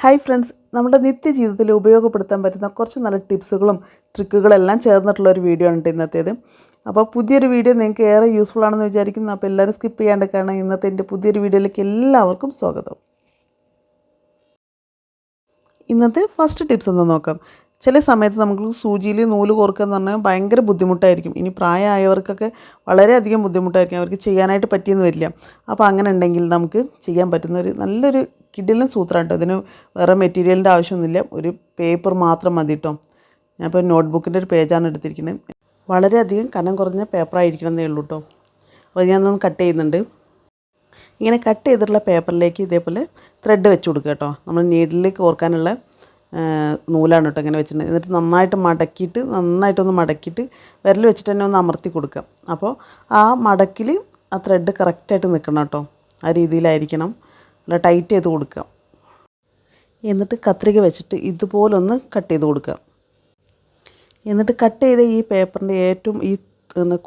Hi friends നമ്മുടെ നിത്യജീവിതത്തിൽ ഉപയോഗപ്പെടുത്താൻ പറ്റുന്ന കുറച്ച് നല്ല ടിപ്സുകളും ട്രിക്കുകളെല്ലാം ചേർന്നിട്ടുള്ള ഒരു വീഡിയോ ആണ് ഇന്നത്തേത്. അപ്പോൾ പുതിയൊരു വീഡിയോ നിങ്ങൾക്ക് ഏറെ യൂസ്ഫുൾ ആണെന്ന് വിചാരിക്കുന്നു. അപ്പോൾ എല്ലാവരും സ്കിപ്പ് ചെയ്യാണ്ട് കാണാം ഇന്നത്തെ എന്റെ പുതിയൊരു വീഡിയോയിലേക്ക് എല്ലാവർക്കും സ്വാഗതം. ഇന്നത്തെ ഫസ്റ്റ് ടിപ്സ് എന്ന് നോക്കാം. ചില സമയത്ത് നമുക്ക് സൂചിയിൽ നൂൽ കോർക്കുക എന്ന് പറഞ്ഞാൽ ഭയങ്കര ബുദ്ധിമുട്ടായിരിക്കും. ഇനി പ്രായമായവർക്കൊക്കെ വളരെയധികം ബുദ്ധിമുട്ടായിരിക്കും. അവർക്ക് ചെയ്യാനായിട്ട് പറ്റിയെന്ന് വരില്ല. അപ്പോൾ അങ്ങനെ ഉണ്ടെങ്കിൽ നമുക്ക് ചെയ്യാൻ പറ്റുന്ന ഒരു നല്ലൊരു കിഡിലും സൂത്രം കേട്ടോ. ഇതിന് വേറെ മെറ്റീരിയലിന്റെ ആവശ്യമൊന്നുമില്ല. ഒരു പേപ്പർ മാത്രം മതി കേട്ടോ. ഞാനിപ്പോൾ നോട്ട്ബുക്കിന്റെ ഒരു പേജാണ് എടുത്തിരിക്കുന്നത് വളരെയധികം കനം കുറഞ്ഞ പേപ്പറായിരിക്കണം എന്നേ ഉള്ളൂ കേട്ടോ. അപ്പോൾ ഞാനൊന്ന് കട്ട് ചെയ്യുന്നുണ്ട്. ഇങ്ങനെ കട്ട് ചെയ്തിട്ടുള്ള പേപ്പറിലേക്ക് ഇതേപോലെ ത്രെഡ് വെച്ച് കൊടുക്കുക കേട്ടോ. നമ്മൾ നീഡിലേക്ക് ഓർക്കാനുള്ള നൂലാണ് കേട്ടോ ഇങ്ങനെ വെച്ചിട്ടുണ്ട് എന്നിട്ട് നന്നായിട്ട് മടക്കിയിട്ട് നന്നായിട്ടൊന്ന് മടക്കിയിട്ട് വിരൽ വെച്ചിട്ട് തന്നെ ഒന്ന് അമർത്തി കൊടുക്കുക. അപ്പോൾ ആ മടക്കിൽ ആ ത്രെഡ് കറക്റ്റായിട്ട് നിൽക്കണം കേട്ടോ. ആ രീതിയിലായിരിക്കണം. നല്ല ടൈറ്റ് ചെയ്ത് കൊടുക്കുക. എന്നിട്ട് കത്രിക വെച്ചിട്ട് ഇതുപോലൊന്ന് കട്ട് ചെയ്ത് കൊടുക്കുക. എന്നിട്ട് കട്ട് ചെയ്ത ഈ പേപ്പറിന്റെ ഏറ്റവും ഈ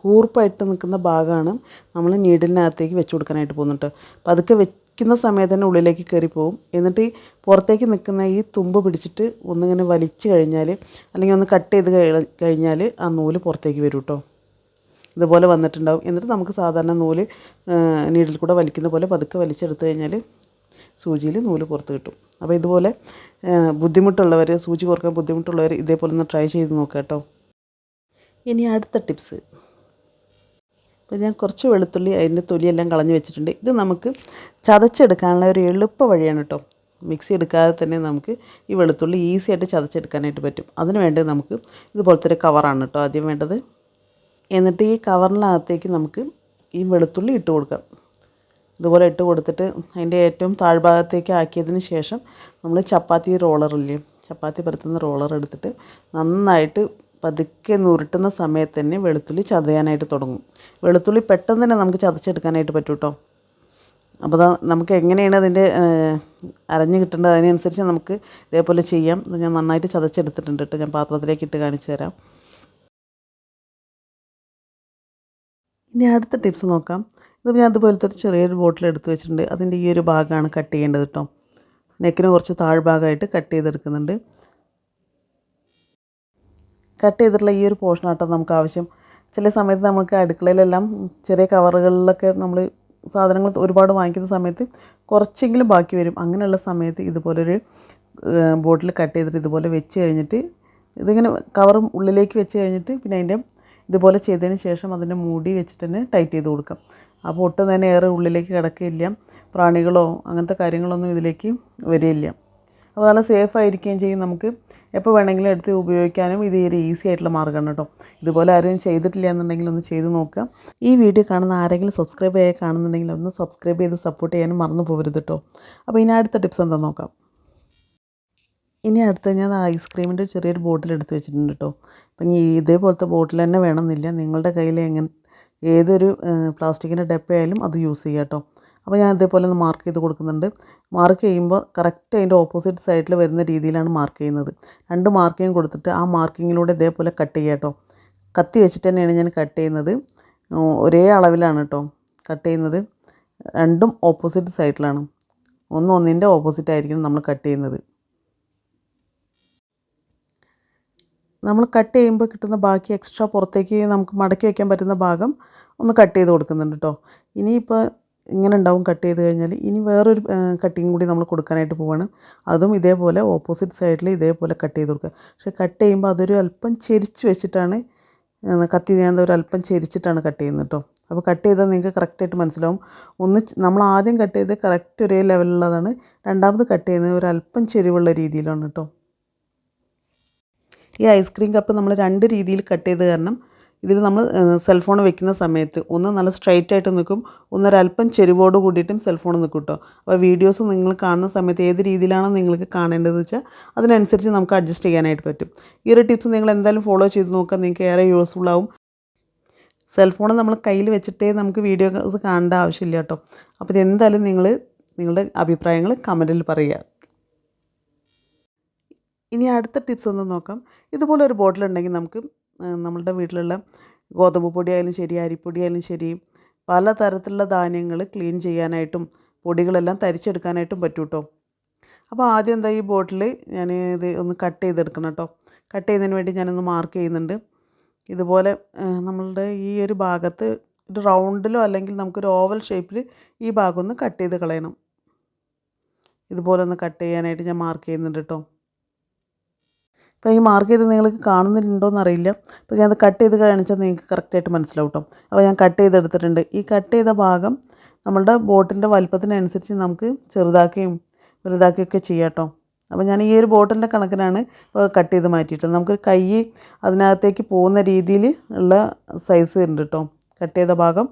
കൂർപ്പായിട്ട് നിൽക്കുന്ന ഭാഗമാണ് നമ്മൾ നീഡിലിനകത്തേക്ക് വെച്ച് കൊടുക്കാനായിട്ട് പോകുന്നുണ്ട് അപ്പോൾ അതൊക്കെ വെക്കുന്ന സമയത്ത് തന്നെ ഉള്ളിലേക്ക് കയറി പോകും എന്നിട്ട് പുറത്തേക്ക് നിൽക്കുന്ന ഈ തുമ്പ് പിടിച്ചിട്ട് ഒന്നിങ്ങനെ വലിച്ചു കഴിഞ്ഞാൽ അല്ലെങ്കിൽ ഒന്ന് കട്ട് ചെയ്ത് കഴിഞ്ഞാൽ ആ നൂൽ പുറത്തേക്ക് വരും കേട്ടോ ഇതുപോലെ വന്നിട്ടുണ്ടാവും. എന്നിട്ട് നമുക്ക് സാധാരണ നൂൽ നീഡിൽ കൂടെ വലിക്കുന്ന പോലെ പതുക്കെ വലിച്ചെടുത്ത് കഴിഞ്ഞാൽ സൂചിയിൽ നൂൽ പുറത്ത് കിട്ടും. അപ്പോൾ ഇതുപോലെ ബുദ്ധിമുട്ടുള്ളവർ സൂചി കോർക്കാൻ ബുദ്ധിമുട്ടുള്ളവർ ഇതേപോലെ ഒന്ന് ട്രൈ ചെയ്ത് നോക്കുക കേട്ടോ. ഇനി അടുത്ത ടിപ്സ്. അപ്പോൾ ഞാൻ കുറച്ച് വെളുത്തുള്ളി അതിന്റെ തൊലിയെല്ലാം കളഞ്ഞ് വെച്ചിട്ടുണ്ട്. ഇത് നമുക്ക് ചതച്ചെടുക്കാനുള്ള ഒരു എളുപ്പ വഴിയാണ് കേട്ടോ. മിക്സി എടുക്കാതെ തന്നെ നമുക്ക് ഈ വെളുത്തുള്ളി ഈസി ആയിട്ട് ചതച്ചെടുക്കാനായിട്ട് പറ്റും. അതിന് വേണ്ടത് നമുക്ക് ഇതുപോലത്തെ ഒരു കവറാണ് കേട്ടോ ആദ്യം വേണ്ടത്. എന്നിട്ട് ഈ കവറിനകത്തേക്ക് നമുക്ക് ഈ വെളുത്തുള്ളി ഇട്ട് കൊടുക്കാം. ഇതുപോലെ ഇട്ട് കൊടുത്തിട്ട് അതിന്റെ ഏറ്റവും താഴ്ഭാഗത്തേക്ക് ആക്കിയതിന് ശേഷം നമ്മൾ ചപ്പാത്തി റോളറില്ലേ ചപ്പാത്തി പരത്തുന്ന റോളർ എടുത്തിട്ട് നന്നായിട്ട് പതുക്കെ നുരുട്ടുന്ന സമയത്ത് തന്നെ വെളുത്തുള്ളി ചതയാനായിട്ട് തുടങ്ങും. വെളുത്തുള്ളി പെട്ടെന്ന് തന്നെ നമുക്ക് ചതച്ചെടുക്കാനായിട്ട് പറ്റും കേട്ടോ അപ്പോൾ നമുക്ക് എങ്ങനെയാണ് അതിന്റെ അരഞ്ഞ് കിട്ടേണ്ടത്? അതിനനുസരിച്ച് നമുക്ക് ഇതേപോലെ ചെയ്യാം. ഞാൻ നന്നായിട്ട് ചതച്ചെടുത്തിട്ടുണ്ട് കേട്ടോ ഞാൻ പാത്രത്തിലേക്ക് ഇട്ട് കാണിച്ചു തരാം. ഇനി അടുത്ത ടിപ്സ് നോക്കാം. ഇത് ഞാൻ അതുപോലത്തെ ഒരു ചെറിയൊരു ബോട്ടിൽ എടുത്ത് വെച്ചിട്ടുണ്ട്. അതിന്റെ ഈ ഒരു ഭാഗമാണ് കട്ട് ചെയ്യേണ്ടത് കേട്ടോ നെക്കിന് കുറച്ച് താഴ്ഭാഗമായിട്ട് കട്ട് ചെയ്തെടുക്കുന്നുണ്ട്. കട്ട് ചെയ്തിട്ടുള്ള ഈ ഒരു പോർഷനാട്ടോ നമുക്ക് ആവശ്യം. ചില സമയത്ത് നമുക്ക് അടുക്കളയിലെല്ലാം ചെറിയ കവറുകളിലൊക്കെ നമ്മൾ സാധനങ്ങൾ ഒരുപാട് വാങ്ങിക്കുന്ന സമയത്ത് കുറച്ചെങ്കിലും ബാക്കി വരും. അങ്ങനെയുള്ള സമയത്ത് ഇതുപോലൊരു ബോട്ടിൽ കട്ട് ചെയ്തിട്ട് ഇതുപോലെ വെച്ച് കഴിഞ്ഞിട്ട് ഇതിങ്ങനെ കവറും ഉള്ളിലേക്ക് വെച്ച് കഴിഞ്ഞിട്ട് പിന്നെ അതിന്റെ ഇതുപോലെ ചെയ്തതിന് ശേഷം അതിന്റെ മൂടി വെച്ചിട്ട് തന്നെ ടൈറ്റ് ചെയ്ത് കൊടുക്കാം. അപ്പോൾ ഒട്ടും തന്നെ ഏറെ ഉള്ളിലേക്ക് കിടക്കില്ല പ്രാണികളോ അങ്ങനത്തെ കാര്യങ്ങളൊന്നും ഇതിലേക്ക് വരില്ല അപ്പോൾ നല്ല സേഫ് ആയിരിക്കുകയും ചെയ്യും നമുക്ക്. എപ്പോൾ വേണമെങ്കിലും എടുത്ത് ഉപയോഗിക്കാനും ഇത് ഈസി ആയിട്ടുള്ള മാർഗമാണ് കേട്ടോ. ഇതുപോലെ ആരും ചെയ്തിട്ടില്ല എന്നുണ്ടെങ്കിൽ ഒന്ന് ചെയ്ത് നോക്കുക. ഈ വീഡിയോ കാണുന്ന ആരെങ്കിലും സബ്സ്ക്രൈബ് ചെയ്യാൻ കാണുന്നുണ്ടെങ്കിൽ ഒന്ന് സബ്സ്ക്രൈബ് ചെയ്ത് സപ്പോർട്ട് ചെയ്യാനും മറന്നു പോകരുത് കേട്ടോ. അപ്പോൾ ഇനി അടുത്ത ടിപ്സ് എന്താ നോക്കാം. ഇനി അടുത്ത് ഞാൻ ഐസ്ക്രീമിന്റെ ചെറിയൊരു ബോട്ടിൽ എടുത്ത് വെച്ചിട്ടുണ്ട് കേട്ടോ അപ്പം ഇനി ഇതേപോലത്തെ ബോട്ടിൽ തന്നെ വേണമെന്നില്ല. നിങ്ങളുടെ കയ്യിൽ എങ്ങനെ ഏതൊരു പ്ലാസ്റ്റിക്കിന്റെ ഡപ്പയായാലും അത് യൂസ് ചെയ്യാം കേട്ടോ അപ്പോൾ ഞാൻ ഇതേപോലെ ഒന്ന് മാർക്ക് ചെയ്ത് കൊടുക്കുന്നുണ്ട്. മാർക്ക് ചെയ്യുമ്പോൾ കറക്റ്റ് അതിന്റെ ഓപ്പോസിറ്റ് സൈഡിൽ വരുന്ന രീതിയിലാണ് മാർക്ക് ചെയ്യുന്നത്. രണ്ട് മാർക്കിങ് കൊടുത്തിട്ട് ആ മാർക്കിങ്ങിലൂടെ ഇതേപോലെ കട്ട് ചെയ്യാം കേട്ടോ കത്തി വെച്ചിട്ട് തന്നെയാണ് ഞാൻ കട്ട് ചെയ്യുന്നത്. ഒരേ അളവിലാണ് കേട്ടോ കട്ട് ചെയ്യുന്നത്. രണ്ടും ഓപ്പോസിറ്റ് സൈഡിലാണ് ഒന്ന് ഒന്നിന്റെ ഓപ്പോസിറ്റ് ആയിരിക്കും നമ്മൾ കട്ട് ചെയ്യുന്നത്. നമ്മൾ കട്ട് ചെയ്യുമ്പോൾ കിട്ടുന്ന ബാക്കി എക്സ്ട്രാ പുറത്തേക്ക് നമുക്ക് മടക്കി വയ്ക്കാൻ പറ്റുന്ന ഭാഗം ഒന്ന് കട്ട് ചെയ്ത് കൊടുക്കുന്നുണ്ട് കേട്ടോ ഇനിയിപ്പോൾ ഇങ്ങനെ ഉണ്ടാവും കട്ട് ചെയ്ത് കഴിഞ്ഞാൽ ഇനി വേറൊരു കട്ടിങ് കൂടി നമ്മൾ കൊടുക്കാനായിട്ട് പോവാണ്. അതും ഇതേപോലെ ഓപ്പോസിറ്റ് സൈഡിൽ ഇതേപോലെ കട്ട് ചെയ്ത് കൊടുക്കുക. പക്ഷേ കട്ട് ചെയ്യുമ്പോൾ അതൊരു അല്പം ചെരിച്ച് വെച്ചിട്ടാണ് കത്തി ഞാൻ ഒരു അല്പം ചെരിച്ചിട്ടാണ് കട്ട് ചെയ്യുന്നത് കേട്ടോ അപ്പോൾ കട്ട് ചെയ്താൽ നിങ്ങൾക്ക് കറക്റ്റായിട്ട് മനസ്സിലാവും. ഒന്ന് നമ്മൾ ആദ്യം കട്ട് ചെയ്ത് കറക്റ്റ് ഒരേ ലെവലുള്ളതാണ് രണ്ടാമത് കട്ട് ചെയ്യുന്നത് ഒരു അല്പം ചെരിവുള്ള രീതിയിലാണ് കേട്ടോ ഈ ഐസ്ക്രീം കപ്പ് നമ്മൾ രണ്ട് രീതിയിൽ കട്ട് ചെയ്ത് കാരണം ഇതിൽ നമ്മൾ സെൽഫോൺ വെക്കുന്ന സമയത്ത് ഒന്ന് നല്ല സ്ട്രൈറ്റ് ആയിട്ട് നിൽക്കും ഒന്നൊരല്പം ചെരുവോട് കൂടിയിട്ടും സെൽഫോൺ നിൽക്കും കേട്ടോ അപ്പോൾ വീഡിയോസ് നിങ്ങൾ കാണുന്ന സമയത്ത് ഏത് രീതിയിലാണ് നിങ്ങൾക്ക് കാണേണ്ടതെന്ന് വെച്ചാൽ അതിനനുസരിച്ച് നമുക്ക് അഡ്ജസ്റ്റ് ചെയ്യാനായിട്ട് പറ്റും. ഈ ഒരു ടിപ്സ് നിങ്ങൾ എന്തായാലും ഫോളോ ചെയ്ത് നോക്കുക നിങ്ങൾക്ക് ഏറെ യൂസ്ഫുൾ ആവും. സെൽഫോൺ നമ്മൾ കയ്യിൽ വെച്ചിട്ടേ നമുക്ക് വീഡിയോസ് കാണേണ്ട ആവശ്യമില്ല കേട്ടോ. അപ്പോൾ ഇതെന്തായാലും നിങ്ങൾ നിങ്ങളുടെ അഭിപ്രായങ്ങൾ കമന്റിൽ പറയുക. ഇനി അടുത്ത ടിപ്സ് ഒന്ന് നോക്കാം. ഇതുപോലെ ഒരു ബോട്ടിൽ ഉണ്ടെങ്കിൽ നമുക്ക് നമ്മളുടെ വീട്ടിലുള്ള ഗോതമ്പ് പൊടി ആയാലും ശരി അരിപ്പൊടി ആയാലും ശരി പല തരത്തിലുള്ള ധാന്യങ്ങൾ ക്ലീൻ ചെയ്യാനായിട്ടും പൊടികളെല്ലാം തരിച്ചെടുക്കാനായിട്ടും പറ്റും കേട്ടോ അപ്പോൾ ആദ്യം എന്താ ഈ ബോട്ടിൽ ഞാൻ ഇത് ഒന്ന് കട്ട് ചെയ്തെടുക്കണം കേട്ടോ. കട്ട് ചെയ്യുന്നതിന് വേണ്ടി ഞാനൊന്ന് മാർക്ക് ചെയ്യുന്നുണ്ട്. ഇതുപോലെ നമ്മളുടെ ഈ ഒരു ഭാഗത്ത് ഒരു റൗണ്ടിലോ അല്ലെങ്കിൽ നമുക്കൊരു ഓവൽ ഷേപ്പിൽ ഈ ഭാഗം ഒന്ന് കട്ട് ചെയ്ത് കളയണം. ഇതുപോലെ ഒന്ന് കട്ട് ചെയ്യാനായിട്ട് ഞാൻ മാർക്ക് ചെയ്യുന്നുണ്ട് കേട്ടോ അപ്പോൾ ഈ മാർക്ക് ചെയ്ത് നിങ്ങൾക്ക് കാണുന്നുണ്ടോ എന്നറിയില്ല അപ്പോൾ ഞാനത് കട്ട് ചെയ്ത് കാണിച്ചാൽ നിങ്ങൾക്ക് കറക്റ്റായിട്ട് മനസ്സിലാവും കേട്ടോ അപ്പോൾ ഞാൻ കട്ട് ചെയ്തെടുത്തിട്ടുണ്ട്. ഈ കട്ട് ചെയ്ത ഭാഗം നമ്മളുടെ ബോട്ടിന്റെ വലുപ്പത്തിനനുസരിച്ച് നമുക്ക് ചെറുതാക്കുകയും വലുതാക്കുകയൊക്കെ ചെയ്യാം കേട്ടോ അപ്പോൾ ഞാൻ ഈ ഒരു ബോട്ടിലിന്റെ കണക്കിനാണ് ഇപ്പോൾ കട്ട് ചെയ്ത് മാറ്റിയിട്ടുള്ളത്. നമുക്ക് കൈ അതിനകത്തേക്ക് പോകുന്ന രീതിയിൽ ഉള്ള സൈസ് ഉണ്ട് കേട്ടോ കട്ട് ചെയ്ത ഭാഗം.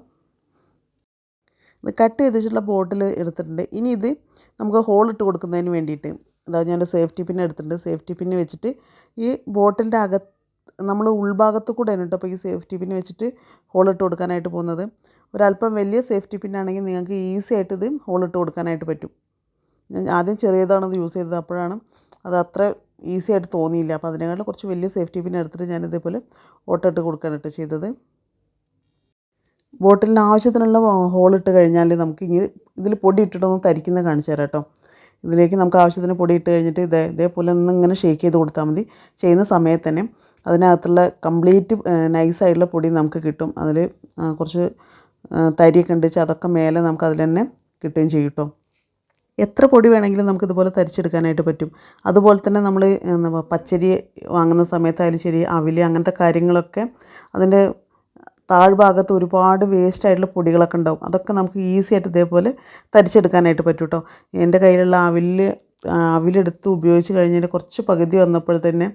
കട്ട് ചെയ്തിട്ടുള്ള ബോട്ടിൽ എടുത്തിട്ടുണ്ട്. ഇനി ഇത് നമുക്ക് ഹോൾ ഇട്ട് കൊടുക്കുന്നതിന് വേണ്ടിയിട്ട് അതാ ഞാൻ സേഫ്റ്റി പിൻ എടുത്തിട്ടുണ്ട്. സേഫ്റ്റി പിൻ വെച്ചിട്ട് ഈ ബോട്ടിലിന്റെ അകത്ത് നമ്മൾ ഉൾഭാഗത്ത് കൂടെ കേട്ടോ അപ്പോൾ ഈ സേഫ്റ്റി പിൻ വെച്ചിട്ട് ഹോൾ ഇട്ട് കൊടുക്കാനായിട്ട് പോകുന്നത്. ഒരല്പം വലിയ സേഫ്റ്റി പിന്നാണെങ്കിൽ നിങ്ങൾക്ക് ഈസി ആയിട്ട് ഇത് ഹോൾ ഇട്ട് കൊടുക്കാനായിട്ട് പറ്റും. ഞാൻ ആദ്യം ചെറിയതാണത് യൂസ് ചെയ്തത്. അപ്പോഴാണ് അത് അത്ര ഈസി ആയിട്ട് തോന്നിയില്ല. അപ്പോൾ അതിനേക്കാൾ കുറച്ച് വലിയ സേഫ്റ്റി പിൻ എടുത്തിട്ട് ഞാൻ ഇതേപോലെ ഓട്ടിട്ട് കൊടുക്കാനായിട്ട് ചെയ്തത്. ബോട്ടിലിന് ആവശ്യത്തിനുള്ള ഹോൾ ഇട്ട് കഴിഞ്ഞാൽ നമുക്ക് ഇനി ഇതിൽ പൊടി ഇട്ടിട്ടൊന്ന് തരിക്കുന്ന കാണിച്ചു തരാം കേട്ടോ. ഇതിലേക്ക് നമുക്ക് ആവശ്യത്തിന് പൊടി ഇട്ട് കഴിഞ്ഞിട്ട് ഇതേ ഇതേപോലെ ഒന്ന് ഇങ്ങനെ ഷേക്ക് ചെയ്ത് കൊടുത്താൽ മതി. ചെയ്യുന്ന സമയത്ത് തന്നെ അതിനകത്തുള്ള കംപ്ലീറ്റ് നൈസായിട്ടുള്ള പൊടി നമുക്ക് കിട്ടും. അതിൽ കുറച്ച് തരിയൊക്കെ ഉണ്ട് വെച്ചാൽ അതൊക്കെ മേലെ നമുക്ക് അതിൽ തന്നെ കിട്ടുകയും ചെയ്യും കേട്ടോ എത്ര പൊടി വേണമെങ്കിലും നമുക്ക് ഇതുപോലെ തരിച്ചെടുക്കാനായിട്ട് പറ്റും. അതുപോലെ തന്നെ നമ്മൾ പച്ചരി വാങ്ങുന്ന സമയത്തായാലും ശരി അവിൽ അങ്ങനത്തെ കാര്യങ്ങളൊക്കെ അതിന്റെ താഴ്ഭാഗത്ത് ഒരുപാട് വേസ്റ്റ് ആയിട്ടുള്ള പൊടികളൊക്കെ ഉണ്ടാവും. അതൊക്കെ നമുക്ക് ഈസി ആയിട്ട് ഇതേപോലെ തരിച്ചെടുക്കാനായിട്ട് പറ്റും കേട്ടോ എന്റെ കയ്യിലുള്ള അവിൽ അവിലെടുത്ത് ഉപയോഗിച്ച് കഴിഞ്ഞതിന്റെ കുറച്ച് പകുതി വന്നപ്പോൾ തന്നെ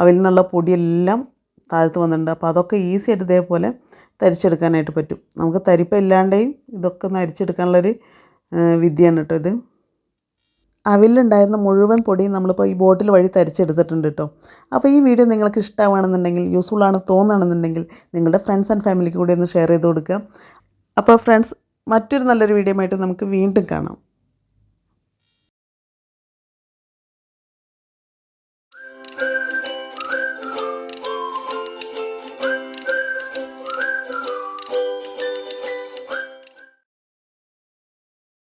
അവിൽ നിന്നുള്ള പൊടിയെല്ലാം താഴ്ത്ത് വന്നിട്ടുണ്ട്. അപ്പോൾ അതൊക്കെ ഈസി ആയിട്ട് ഇതേപോലെ തരിച്ചെടുക്കാനായിട്ട് പറ്റും. നമുക്ക് തരിപ്പം ഇല്ലാണ്ടേയും ഇതൊക്കെ ഒന്ന് അരിച്ചെടുക്കാനുള്ളൊരു വിദ്യയാണ് കേട്ടോ ഇത്. അവിലുണ്ടായിരുന്ന മുഴുവൻ പൊടിയും നമ്മളിപ്പോൾ ഈ ബോട്ടിൽ വഴി തരിച്ചെടുത്തിട്ടുണ്ട് കേട്ടോ അപ്പോൾ ഈ വീഡിയോ നിങ്ങൾക്ക് ഇഷ്ടമാണെന്നുണ്ടെങ്കിൽ യൂസ്ഫുൾ ആണ് തോന്നുകയാണെന്നുണ്ടെങ്കിൽ നിങ്ങളുടെ ഫ്രണ്ട്സ് ആൻഡ് ഫാമിലിക്ക് കൂടി ഒന്ന് ഷെയർ ചെയ്ത് കൊടുക്കുക അപ്പോൾ ഫ്രണ്ട്സ് മറ്റൊരു നല്ലൊരു വീഡിയോ ആയിട്ട് നമുക്ക് വീണ്ടും കാണാം